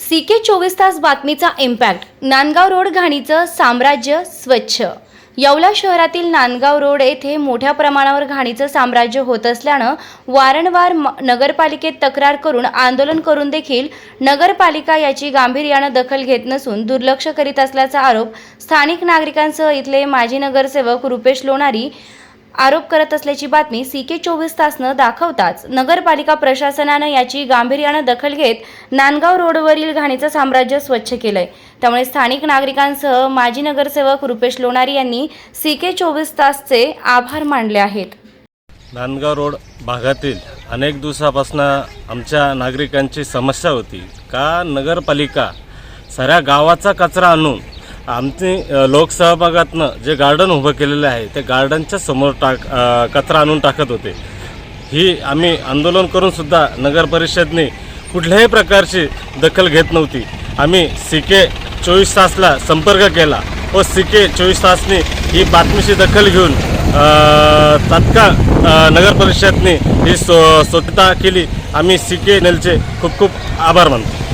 C K चोवीस तास बातमीचा इम्पॅक्ट नांदगाव रोड घाणीचं साम्राज्य स्वच्छ. येवला शहरातील नांदगाव रोड येथे मोठ्या प्रमाणावर घाणीचं साम्राज्य होत असल्यानं वारंवार म- नगरपालिकेत तक्रार करून आंदोलन करून देखील नगरपालिका याची गांभीर्यानं दखल घेत नसून दुर्लक्ष करीत असल्याचा आरोप स्थानिक नागरिकांसह इथले माजी नगरसेवक रुपेश लोणारी आरोप करत असल्याची बातमी सी के चोवीस तासनं दाखवताच नगरपालिका प्रशासनानं याची गांभीर्यानं दखल घेत नांदगाव रोडवरील घाणीचं साम्राज्य स्वच्छ केलंय. त्यामुळे स्थानिक नागरिकांसह माजी नगरसेवक रुपेश लोणारी यांनी सी के चोवीस तासचे आभार मानले आहेत. नांदगाव रोड भागातील अनेक दिवसापासून आमच्या नागरिकांची समस्या होती. का नगरपालिका साऱ्या गावाचा कचरा आणून आमची लोकसहभागातनं जे गार्डन उभं केलेलं आहे ते गार्डनच्या समोर टाक कचरा आणून टाकत होते. ही आम्ही आंदोलन करूनसुद्धा नगर परिषदने कुठल्याही प्रकारची दखल घेत नव्हती. आम्ही सी के चोवीस तासला संपर्क केला व सी के चोवीस तासने ही बातमीची दखल घेऊन तात्काळ नगर परिषदने ही स्व स्वच्छता केली. आम्ही सी के नेलचे खूप खूप आभार मानतो.